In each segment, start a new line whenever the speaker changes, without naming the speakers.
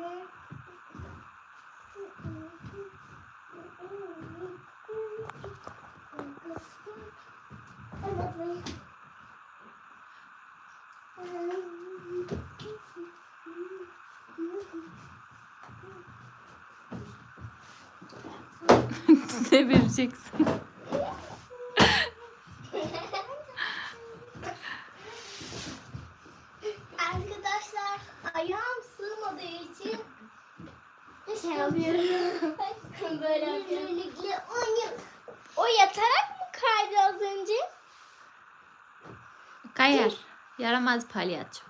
ne vereceksin?
O yatarak mı kaydı az önce?
Kayar. Yaramaz palyaço.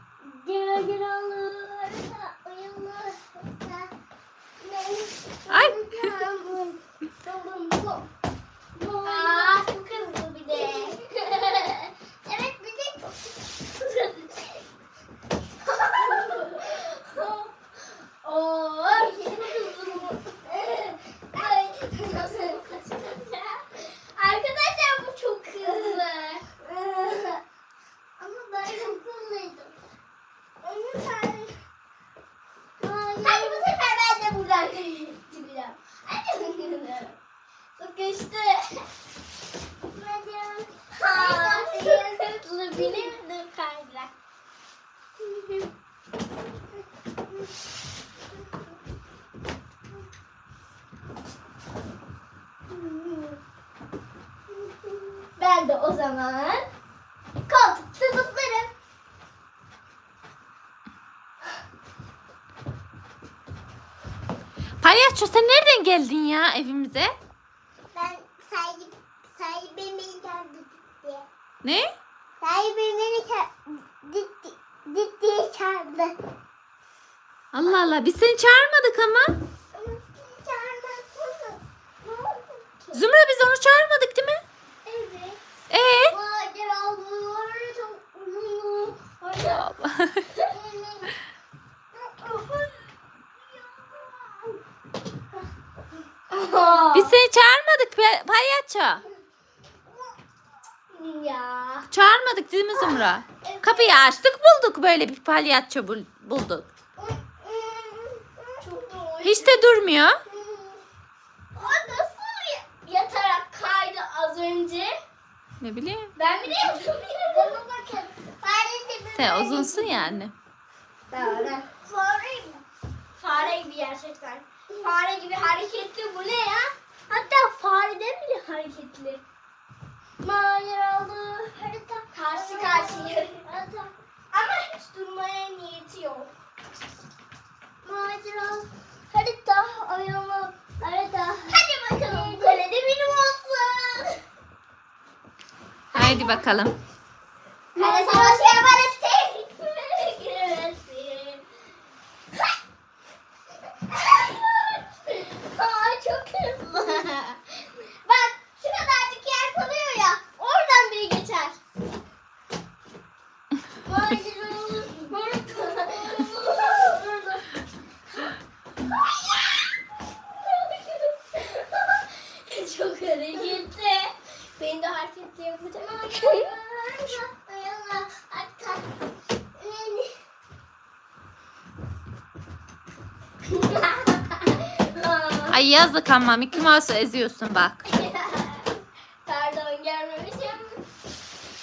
Ay.
Aa, çok hızlı bir de. evet bir de çok Oo, çok hızlı. Ay, nasıl kaçıracağım? Arkadaşlar bu çok hızlı. Ama ben çok hızlıydım. Onu sen... Hadi bu sefer ben de buradan çıkacağım. Hadi bakalım. Sıkıştı. Ha, çok hızlı bilemedim kaydırak. Ben de o zaman koltukta zıplarım.
Palyaço sen nereden geldin ya evimize?
Ben sahip, sahibim beni çağırdı diye.
Ne?
Sahibim beni çağırdı diye çağırdı.
Allah Allah biz seni çağırmadık ama. Zümra biz onu çağırmadık değil mi?
Evet.
Ee? Allah. biz seni çağırmadık pe- palyaço.
Ya.
Çağırmadık değil mi Zümra? Kapıyı açtık bulduk böyle bir palyaço bul- bulduk. Hiç de durmuyor.
O nasıl yatarak kaydı az önce?
Ne bileyim.
Ben bile yapamıyorum.
Sen uzunsun yani.
Fare. Fare mi? Fare gibi gerçekten. Fare gibi hareketli bu ne ya? Hatta fareden bile hareketli. Maceralı harita. Karşı karşıya. Ama hiç durmaya niyeti yok. Maceralı harita. Oyunu harita. Hadi bakalım. Kalede benim olsun.
Haydi bakalım.
Kale savaşı yaparız. Giremezsin. Aa, çok hızlı. Bak şu kadarcık yer kalıyor ya. Oradan biri geçer. Çok hareketli. Ben de hareketli yapacağım.
Ay yazık ama Mickey Mouse'u eziyorsun bak.
Pardon görmemişim.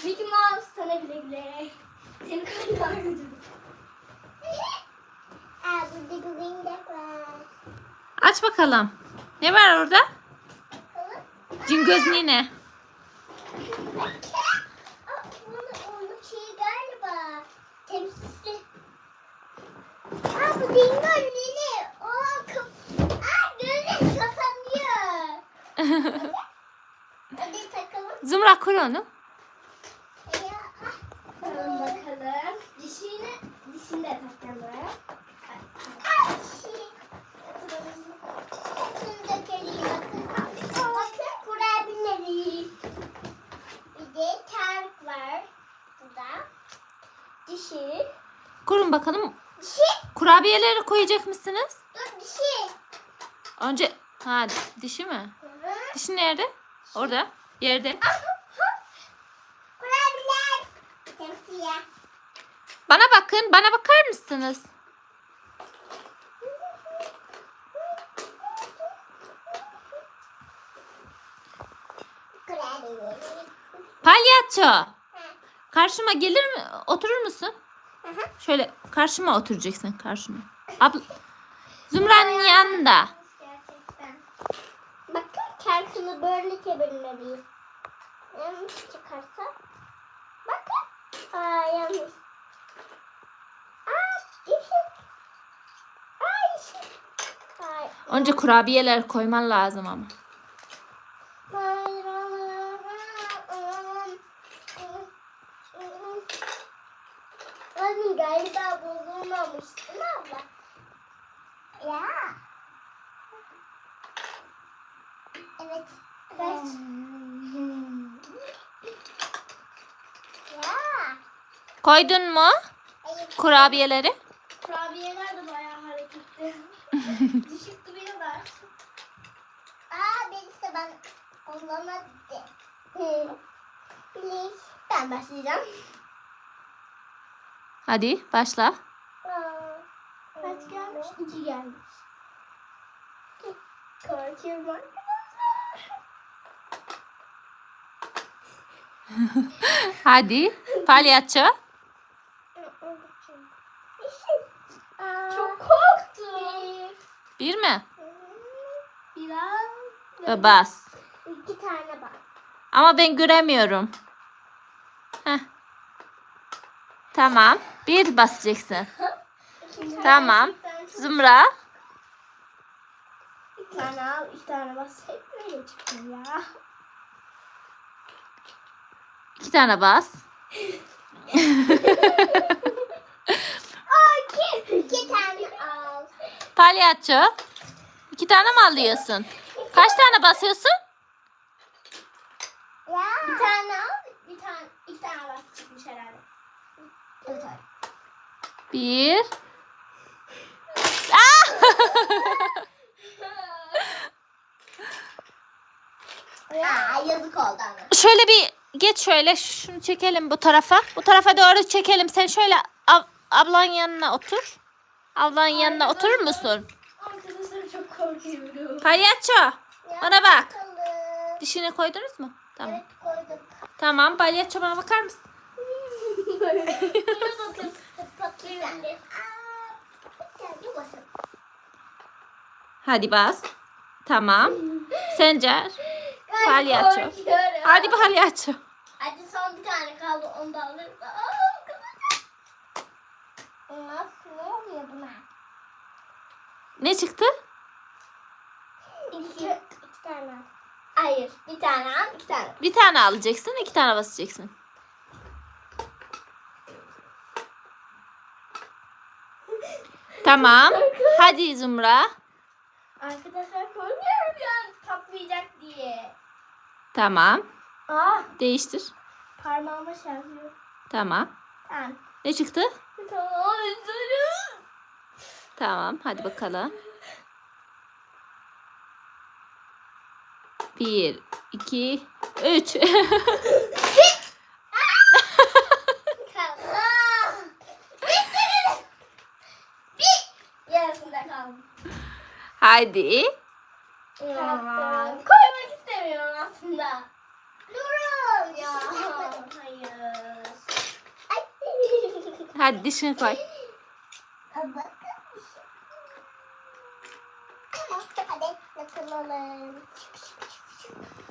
Mickey Mouse sana güle güle. Seni götürdüm. Aa burada bir oyuncak var.
Aç bakalım. Ne var orada? Cingöz nine.
Takalım.
Zümra kur onu.
Ah. Tamam bakalım. Dişini, dişini de takacağım Dişi.
Kurun bakalım.
Dişi.
Kurabiyeleri koyacak mısınız?
Dur dişi.
Önce ha dişi mi?
Hı.
Dişi nerede? Dişi. Orada. Yerde.
Ah, Kurabiyeler.
Bana bakın. Bana bakar mısınız? Palyaço. Karşıma gelir mi? Oturur musun? Şöyle karşıma oturacaksın karşıma. Abla. Zümra'nın yanında.
Gerçekten. Bakın çarkını böyle çevirmeliyiz. Yanlış çıkarsa. Bakın. Aa yanlış. Aa yeşil. Aa yeşil.
Önce kurabiyeler koyman lazım ama.
Bakın galiba bozulmamış değil mi abla? Ya. Evet. Evet. ya.
Koydun mu
Hayır.
kurabiyeleri?
Kurabiyeler de bayağı hareketli. Düşük duruyorlar. Aa birisi ben olamadı. Please. Ben başlayacağım.
Hadi başla.
Kaç gelmiş? İki gelmiş. Korkuyorum arkadaşlar.
Hadi palyaço.
Çok korktum.
Bir mi?
Biraz.
Ve bas.
İki tane bak.
Ama ben göremiyorum. Heh. Tamam. Bir basacaksın. Tamam. Zümra.
Bir tane al, iki tane bas. Hep böyle çıkıyor ya.
iki tane bas.
İki. İki tane al.
Palyaço. İki tane mi alıyorsun? Kaç tane basıyorsun?
Ya. Bir tane al, bir tane, iki tane bas çıkmış herhalde. Evet.
Bir.
Ya yazık oldu ama.
Şöyle bir geç şöyle şunu çekelim bu tarafa. Bu tarafa doğru çekelim. Sen şöyle ab- ablanın yanına otur. Ablanın yanına oturur musun?
Arkadaşlar çok korkuyorum.
Palyaço. Bana bak. Dişini koydunuz mu? Tamam.
Evet koyduk.
Tamam palyaço bana bakar mısın?
Bakın.
Hadi bas. Tamam. Sencer. Palyaço. Hadi palyaço.
Hadi son bir tane kaldı onu da alırız. Nasıl ne oluyor buna?
Ne çıktı?
İki, iki tane. Hayır bir tane al iki tane.
Bir tane alacaksın, iki tane basacaksın. Tamam. Hadi Zümra.
Arkadaşlar korkuyorum ya patlayacak diye.
Tamam.
Aa
Değiştir.
parmağıma çarpıyor.
Tamam.
Tamam.
Ne çıktı?
Tamam üzülürüm.
Tamam. Hadi bakalım. Bir, iki, üç. Hadi.
Tamam. Koymak istemiyorum aslında. Durun. Ya. Hayır. Ay.
Hadi dişini koy.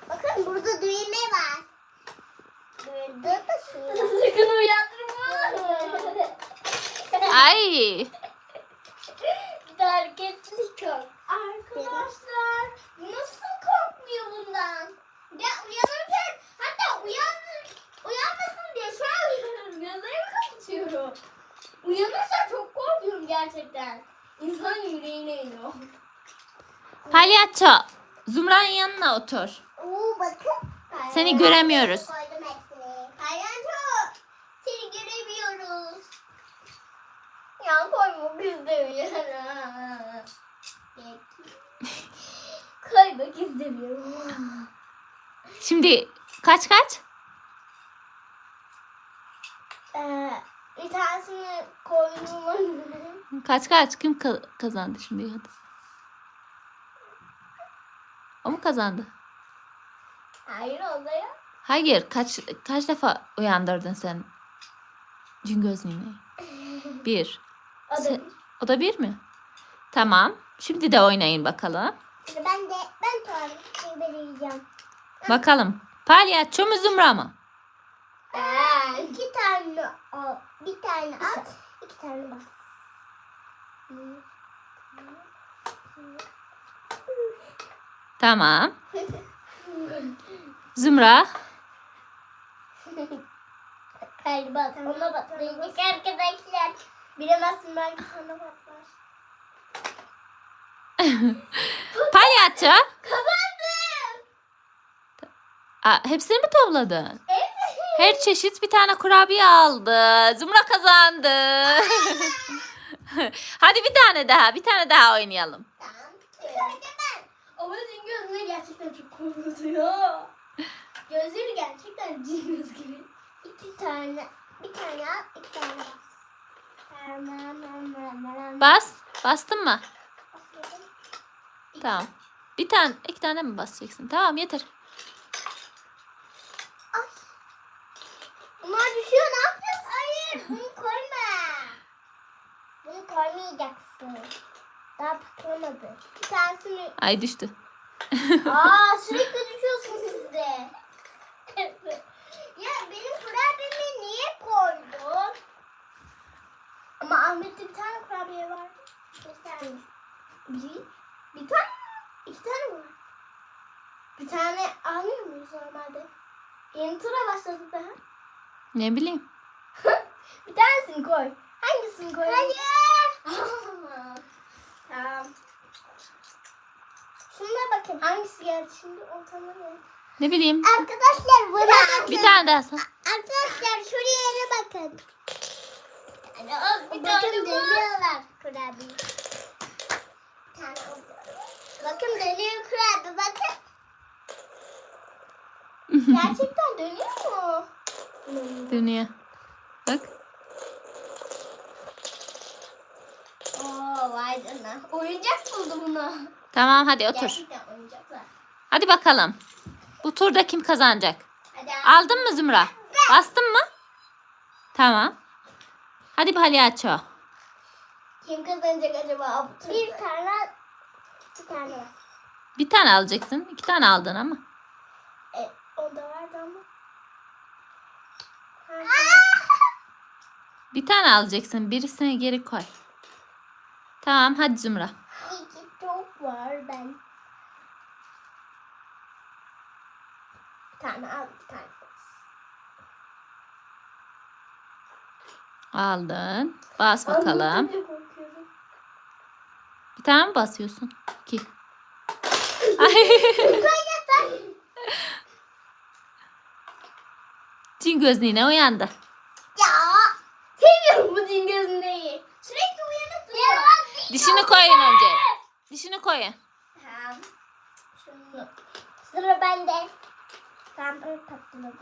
Bakın. Burada düğme var. Burada da şu. Sakın uyandırma.
Ay.
Hareketli çok. Arkadaşlar nasıl korkmuyor bundan? Ya uyanırken gerçekten. İnsan yüreğine iniyor.
Palyaço. Zümra'nın yanına otur.
Oo bakın.
Seni göremiyoruz.
Koydum hepsini. Hayranco seni göremiyoruz. Ya koymak istemiyorum. koymak istemiyorum.
Şimdi kaç kaç?
Ee, bir tanesini koydum.
Kaç kaç? Kim ka- kazandı şimdi hadi. O mu kazandı?
Hayır oldu ya.
Hayır kaç kaç defa uyandırdın sen cin gözlüğünü? Bir.
O da
Sen-
bir.
O da bir mi? Tamam. Şimdi de oynayın bakalım.
Ben de ben tarihi belirleyeceğim.
Bakalım. Palyaço mu Zümra mı?
Aa, iki tane al. Bir tane at. iki tane bas.
Tamam. Zümra.
Haydi bak ona patlayacak arkadaşlar. Bilemezsin belki sana patlar.
Palyaço.
Kazandım.
Aa, hepsini mi topladın?
Evet.
Her çeşit bir tane kurabiye aldı. Zümra kazandı. Hadi bir tane daha, bir tane daha oynayalım.
Senin gözüne gerçekten çok korkutuyor. Gözleri gerçekten cin göz gibi. İki tane. Bir tane al, iki tane tamam.
Bas, bastın mı? Tamam. Bir tane, iki tane mi basacaksın? Tamam yeter.
Bunlar düşüyor ne yapıyorsun? Hayır bunu koyma. Bunu koymayacaksın. Daha patlamadı. Bir tanesini...
Ay düştü.
Aa sürekli düşüyorsun siz de. ya benim kurabiyemi niye koydun? Ama Ahmet'te bir tane kurabiye var. Bir tane. Bir, bir tane mi? İki tane mi? Bir tane almıyor muyuz normalde? Yeni tura başladık daha.
Ne bileyim.
bir tanesini koy. Hangisini koy? Hayır. tamam. Şuna bakın. Hangisi geldi şimdi? Ortama geldi.
Ne bileyim.
Arkadaşlar buraya bakın.
Bir tane daha sor.
Arkadaşlar şuraya bakın. Bir bakın dönüyorlar kurabiye. Bir tane oldu. Bakın dönüyor kurabiye bakın. Gerçekten dönüyor mu?
Dönüyor. Bak.
Oo vay canına. Oyuncak buldu bunu.
Tamam hadi otur.
Gerçekten.
Hadi bakalım. Bu turda kim kazanacak?
Hadi.
Aldın mı Zümra? Bastın mı? Tamam. Hadi palyaço.
Kim kazanacak acaba? Bir tane bir tane var.
Bir tane alacaksın. İki tane aldın ama.
E, o da vardı ama. Ha,
Bir tane alacaksın. Birisini geri koy. Tamam hadi Zümra.
İki top var ben. Bir tane al bir tane.
Aldın. Bas bakalım. Bir tane mi basıyorsun? İki. Ay. Cin gözlüğüne uyandı.
Bu din gözündeyi. Sürekli uyanıp duruyor.
Dişini koyun önce. Dişini koyun.
Tamam. Şunu. Sıra bende. Tamam ben tatlım.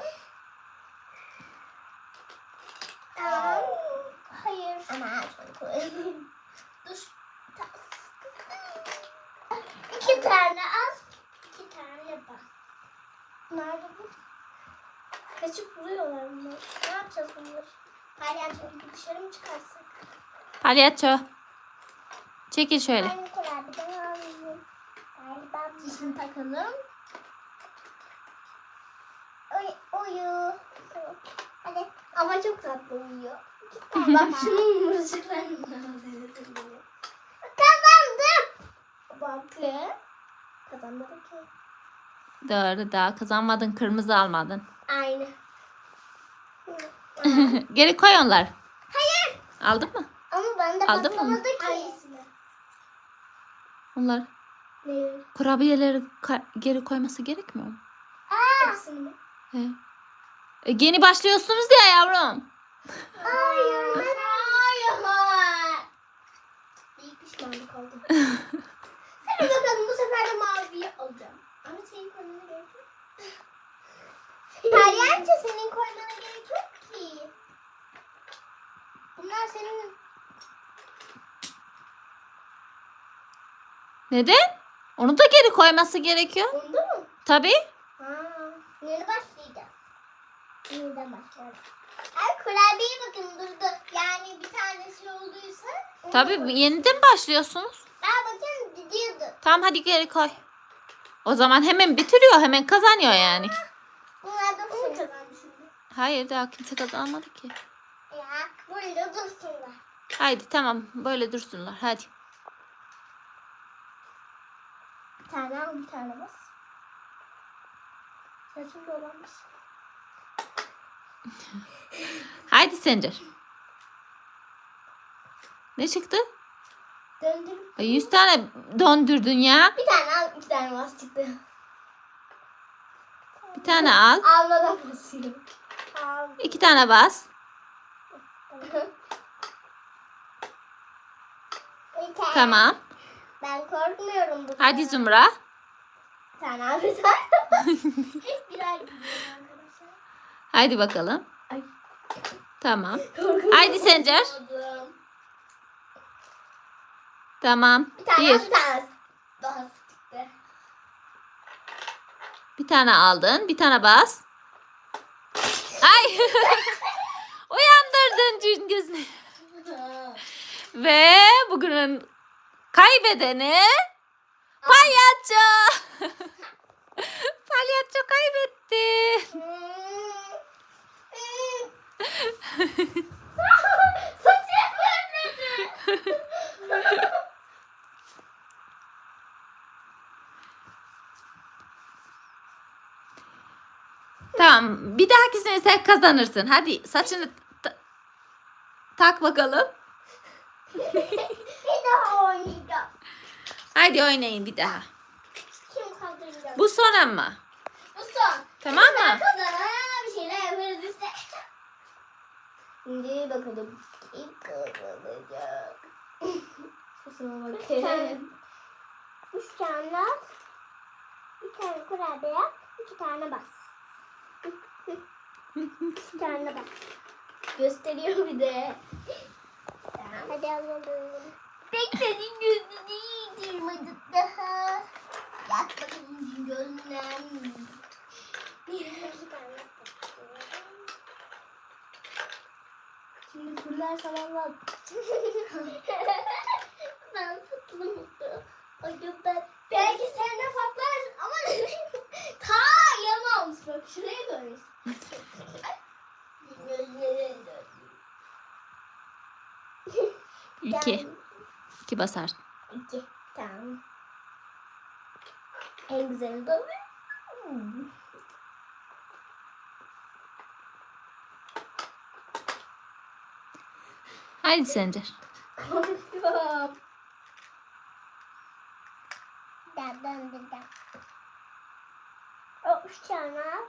Tamam. Hayır. Ama şunu koyayım. Dur. İki tane az. İki tane bas. Nerede bu? Kaçıp vuruyorlar bunlar. Ne yapacağız bunları? Palyaço gibi dışarı mı çıkarsak?
Palyaço. Çekil şöyle.
Ben kurabiyeden alayım. Galiba dişini takalım. Oy, uyu. Hadi. Ama çok tatlı uyuyor. Bak şunun alıyor. Kazandım. Bakın. Kazandım ki.
Doğru daha kazanmadın. Kırmızı almadın.
Aynı.
geri koy onlar.
Hayır.
Aldın mı?
Ama ben de
Aldın mı?
patlamadı ki.
Onlar
Ne?
kurabiyeleri ka- geri koyması gerekmiyor mu?
Hepsini mi?
He. E, yeni başlıyorsunuz ya yavrum.
Hayır. Hayır. İyi pişmanlık oldum. Hadi bakalım bu sefer de maviyi alacağım. Ama senin koymana gerek yok. Palyaço senin koymana gerek yok ki. Bunlar senin
Neden? Onu da geri koyması gerekiyor.
onda mı?
Tabii.
Yeni başlayacağız. Yeniden başlıyorum. Ay kurabiyeye bakın durdu. Yani bir tanesi olduysa. onu
Tabii yeniden başlıyorsunuz.
Aa bakın gidiyordu.
Tamam hadi geri koy. O zaman hemen bitiriyor, hemen kazanıyor yani.
Bunlar da bunu kazandı şimdi.
Hayır daha kimse kazanmadı ki.
Ya burada dursunlar.
Haydi tamam böyle dursunlar hadi.
Bir tane al bir tane bas. Saçım dolanmış.
Haydi Sencer. Ne çıktı?
Döndür.
Ay, 100 tane döndürdün ya.
Bir tane al iki tane bas çıktı.
Bir tane al.
Almadan basıyorum.
İki tane bas. Tamam.
Ben korkmuyorum bu
Hadi Zümra.
Birer gidiyorum arkadaşlar.
Haydi bakalım.
Ay.
Tamam. Haydi Sencer. Tamam.
Bir tane
Bir.
Daha çıktı.
Bir tane aldın. Bir tane bas. Ay. Uyandırdın Cingiz'i. Ve bugünün kaybedeni palyaço. palyaço kaybetti.
Saçım
Tamam. Bir dahakisini sen kazanırsın. Hadi saçını ta- tak bakalım.
Bir daha oynayacağım.
Hadi oynayın bir daha.
Kim kazanacak?
Bu son ama.
Bu son.
Tamam mı?
kazanan bir şeyler yaparız işte. Şimdi bakalım kim kazanacak. Sesime bakın. Üç tane. Bir tane kurabiye, iki tane bas. İki tane bas. Gösteriyor bir de. Hadi alalım. Beklediğin gözünü yiyeceğim daha. Yak bakalım gözünden. Şimdi fırlarsam Allah. ben mutlu mutlu. Acaba ben. Belki sen de patlarsın ama. Ta yana olmuş bak şuraya dönmüş.
İki. İki basarsın.
İki. Tamam. En güzeli de bu.
Haydi Sencer.
Korkuyorum. Ben döndüreceğim. O üç tane al.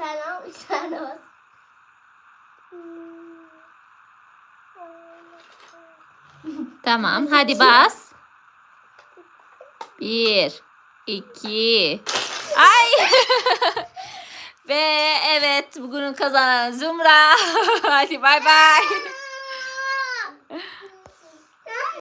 Tane al, üç tane bas.
Tamam. Hadi bas. Bir. iki. Ay. Ve evet bugünün kazanan Zümra. Hadi bay bay.